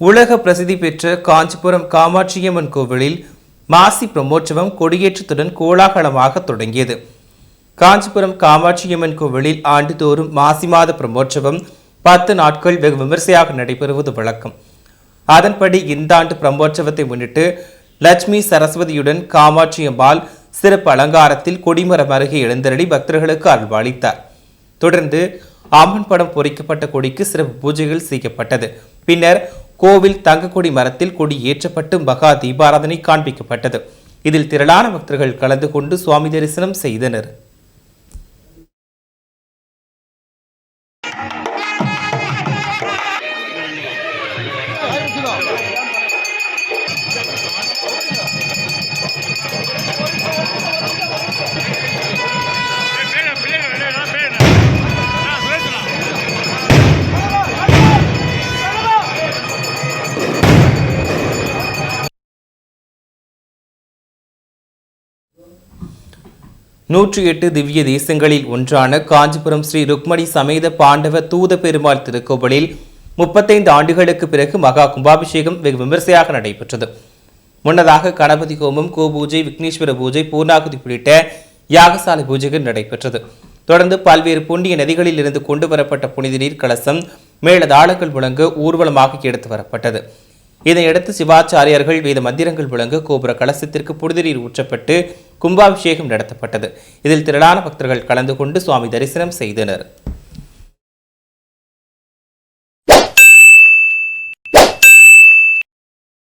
உலக பிரசித்தி பெற்ற காஞ்சிபுரம் காமாட்சியம்மன் கோவிலில் மாசி பிரம்மோற்சவம் கொடியேற்றத்துடன் கோலாகலமாக தொடங்கியது. காஞ்சிபுரம் காமாட்சியம்மன் கோவிலில் ஆண்டுதோறும் மாசி மாத பிரம்மோற்சவம் பத்து நாட்கள் வெகு விமர்சையாக நடைபெறுவது வழக்கம். அதன்படி இந்த ஆண்டு பிரம்மோற்சவத்தை முன்னிட்டு லட்சுமி சரஸ்வதியுடன் காமாட்சி அம்பாள் சிறப்பு அலங்காரத்தில் கொடிமரம் அருகே எழுந்தருளி பக்தர்களுக்கு அருள்வாளித்தார். தொடர்ந்து அம்மன் படம் பொறிக்கப்பட்ட கொடிக்கு சிறப்பு பூஜைகள் செய்யப்பட்டது. பின்னர் கோவில் தங்கக்கொடி மரத்தில் கொடி ஏற்றப்பட்டு மகா தீபாராதனை காண்பிக்கப்பட்டது. இதில் திரளான பக்தர்கள் கலந்து கொண்டு சுவாமி தரிசனம் செய்தனர். நூற்றி எட்டு திவ்ய தேசங்களில் ஒன்றான காஞ்சிபுரம் ஸ்ரீ ருக்மணி சமேத பாண்டவ தூத பெருமாள் திருக்கோவிலில் முப்பத்தைந்து ஆண்டுகளுக்கு பிறகு மகா கும்பாபிஷேகம் வெகு விமர்சையாக நடைபெற்றது. முன்னதாக கணபதி ஹோமம் கோபூஜை விக்னேஸ்வர பூஜை பூர்ணாகுதி உள்ளிட்ட யாகசாலை பூஜைகள் நடைபெற்றது. தொடர்ந்து பல்வேறு புண்ணிய நதிகளில் இருந்து கொண்டு வரப்பட்ட புனித நீர் கலசம் மேளதாளங்கள் முழங்க ஊர்வலமாக எடுத்து வரப்பட்டது. இதையடுத்து சிவாச்சாரியார்கள் வேத மந்திரங்கள் முழங்க கோபுர கலசத்திற்கு புனித நீர் ஊற்றப்பட்டு கும்பாபிஷேகம் நடத்தப்பட்டது. இதில் திரளான பக்தர்கள் கலந்து கொண்டு சுவாமி தரிசனம் செய்தனர்.